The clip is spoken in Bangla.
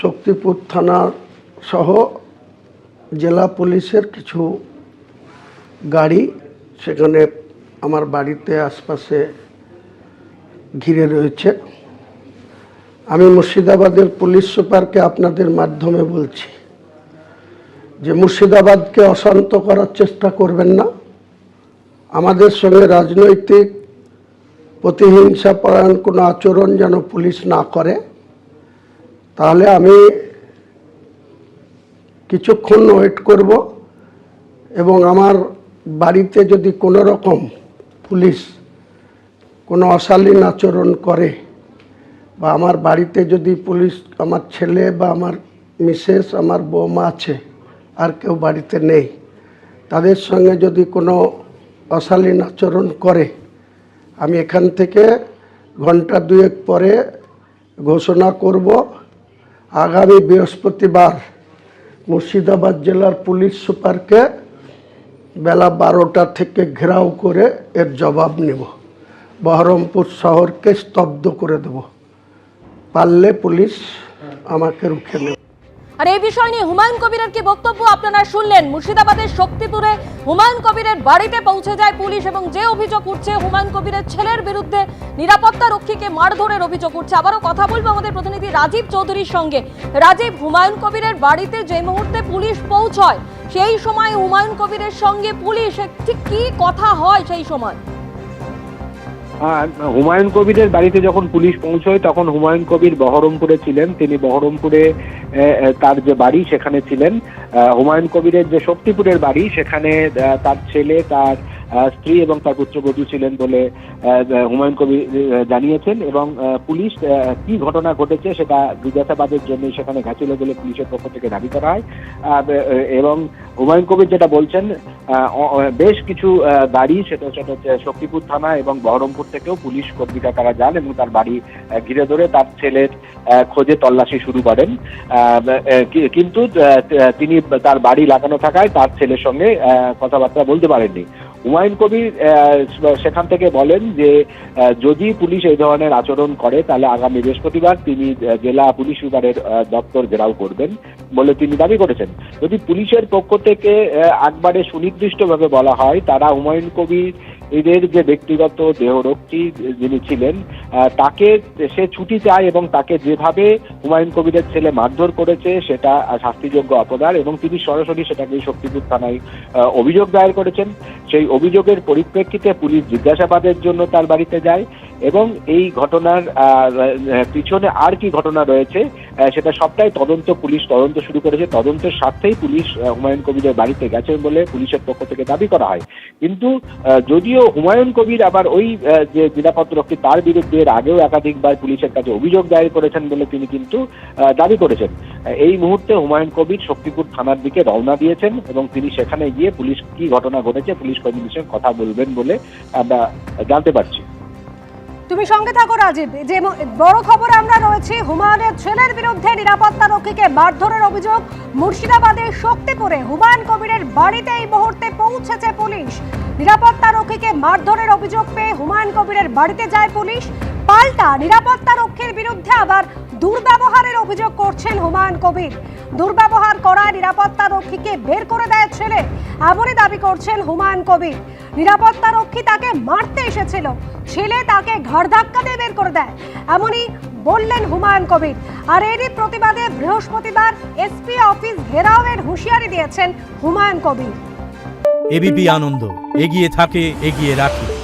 শক্তিপুর থানা সহ জেলা পুলিশের কিছু গাড়ি সেখানে আমার বাড়িতে আশপাশে ঘিরে রয়েছে। আমি মুর্শিদাবাদের পুলিশ সুপারকে আপনাদের মাধ্যমে বলছি যে মুর্শিদাবাদকে অশান্ত করার চেষ্টা করবেন না। আমাদের সঙ্গে রাজনৈতিক প্রতিহিংসা পরায়ণ কোনো আচরণ যেন পুলিশ না করে। তাহলে আমি কিছুক্ষণ ওয়েট করব এবং আমার বাড়িতে যদি কোনো রকম পুলিশ কোনো অশালীন আচরণ করে বা আমার বাড়িতে যদি পুলিশ, আমার ছেলে বা আমার মিসেস, আমার বৌমা আছে, আর কেউ বাড়িতে নেই, তাদের সঙ্গে যদি কোনো অশালীন আচরণ করে, আমি এখান থেকে ঘণ্টা দুয়েক পরে ঘোষণা করব আগামী বৃহস্পতিবার মুর্শিদাবাদ জেলার পুলিশ সুপারকে বেলা বারোটা থেকে ঘেরাও করে এর জবাব নেব। বহরমপুর শহরকে স্তব্ধ করে দেব। পারলে পুলিশ আমাকে রুখে নেবে। আর এই বিষয় নিয়ে হুমায়ুন কবিরের কি বক্তব্য আপনারা শুনলেন? মুর্শিদাবাদের শক্তিপুরে হুমায়ুন কবিরের বাড়িতে পৌঁছে যায় পুলিশ এবং যে অভিযোগ উঠছে, হুমায়ুন কবিরের ছেলের বিরুদ্ধে নিরাপত্তা রক্ষীকে মারধরের অভিযোগ উঠছে। আবারও কথা বলব আমাদের প্রতিনিধি রাজীব চৌধুরীর সঙ্গে। রাজীব, হুমায়ুন কবিরের বাড়িতে যে মুহূর্তে পুলিশ পৌঁছয়, সেই সময় হুমায়ুন কবিরের সঙ্গে পুলিশ, ঠিক কি কথা হয় সেই সময়? হুমায়ুন কবিরের বাড়িতে যখন পুলিশ পৌঁছয়, তখন হুমায়ুন কবির বহরমপুরে ছিলেন। তিনি বহরমপুরে তার যে বাড়ি সেখানে ছিলেন। হুমায়ুন কবিরের যে শক্তিপুরের বাড়ি, সেখানে তার ছেলে, তার স্ত্রী এবং তার পুত্রবধূ ছিলেন বলে হুমায়ুন কবির জানিয়েছেন এবং পুলিশ কি ঘটনা ঘটেছে সেটা জিজ্ঞাসাবাদের জন্য সেখানে গেছিল বলে পুলিশের পক্ষ থেকে দাবি করা হয়। এবং হুমায়ুন কবির যেটা বলছেন বেশ কিছু গাড়ি সেটা সেটা হচ্ছে শক্তিপুর থানা এবং বহরমপুর থেকেও পুলিশ কর্মীরা তারা যান এবং তার বাড়ি ঘিরে ধরে তার ছেলের খোঁজে তল্লাশি শুরু করেন। কিন্তু তিনি তার বাড়ি লাগানো থাকায় তার ছেলের সঙ্গে কথাবার্তা বলতে পারেননি। হুমায়ুন কবির সেখান থেকে বলেন যে যদি পুলিশ এই ধরনের আচরণ করে, তাহলে আগামী বৃহস্পতিবার তিনি জেলা পুলিশ সুপারের দপ্তর ঘেরাও করবেন বলে তিনি দাবি করেছেন। যদি পুলিশের পক্ষ থেকে একবারে সুনির্দিষ্টভাবে বলা হয়, তারা হুমায়ুন কবির এদের যে ব্যক্তিগত দেহরক্ষী যিনি ছিলেন তাকে সে ছুটি চায় এবং তাকে যেভাবে হুমায়ুন কবিরের ছেলে মারধর করেছে, সেটা শাস্তিযোগ্য অপদার এবং তিনি সরাসরি সেটাকে শক্তিপুর থানায় অভিযোগ দায়ের করেছেন। সেই অভিযোগের পরিপ্রেক্ষিতে পুলিশ জিজ্ঞাসাবাদের জন্য তার বাড়িতে যায়। এবং এই ঘটনার পিছনে আর কি ঘটনা রয়েছে সেটা সবটাই তদন্ত, পুলিশ তদন্ত শুরু করেছে। তদন্তের স্বার্থেই পুলিশ হুমায়ুন কবিরের বাড়িতে গেছেন বলে পুলিশের পক্ষ থেকে দাবি করা হয়। কিন্তু যদিও হুমায়ুন কবির আবার ওই যে নিরাপত্তা রক্ষী তার বিরুদ্ধে এর আগেও একাধিকবার পুলিশের কাছে অভিযোগ দায়ের করেছেন বলে তিনি কিন্তু দাবি করেছেন। এই মুহূর্তে হুমায়ুন কবির শক্তিপুর থানার দিকে রওনা দিয়েছেন এবং তিনি সেখানে গিয়ে পুলিশ কি ঘটনা ঘটেছে, পুলিশ সঙ্গে কথা বলবেন বলে আমরা জানতে পারছি। তুমি সঙ্গে থাকো, রাজীব। যে বড় খবরে আমরা রয়েছি, হুমায়ুনের ছেলের বিরুদ্ধে নিরাপত্তা রক্ষীকে মারধরের অভিযোগ মুর্শিদাবাদের শক্তিপুরে হুমায়ুন কবিরের বাড়িতে এই মুহূর্তে পৌঁছেছে পুলিশ। নিরাপত্তা রক্ষীকে মারধরের অভিযোগ পেয়ে হুমায়ুন কবিরের বাড়িতে যায় পুলিশ। পাল্টা নিরাপত্তা রক্ষীর বিরুদ্ধে আবার দুর্ব্যবহারের অভিযোগ করছেন হুমায়ুন কবির। দুর্ব্যবহার করা নিরাপত্তা রক্ষীকে বের করে দেয় ছেলে। এমনই দাবি করছেন হুমায়ুন কবির। নিরাপত্তা রক্ষী তাকে মারতে এসেছিল। ছেলে তাকে ঘাড় ধাক্কা দিয়ে বের করে দেয়। এমনই বললেন হুমায়ুন কবির। আর এরই প্রতিবাদে বৃহস্পতিবার এসপি অফিস ঘেরাওয়ের হুঁশিয়ারি দিয়েছেন হুমায়ুন কবির। এবিপি আনন্দ। এগিয়ে থাকে, এগিয়ে রাখে।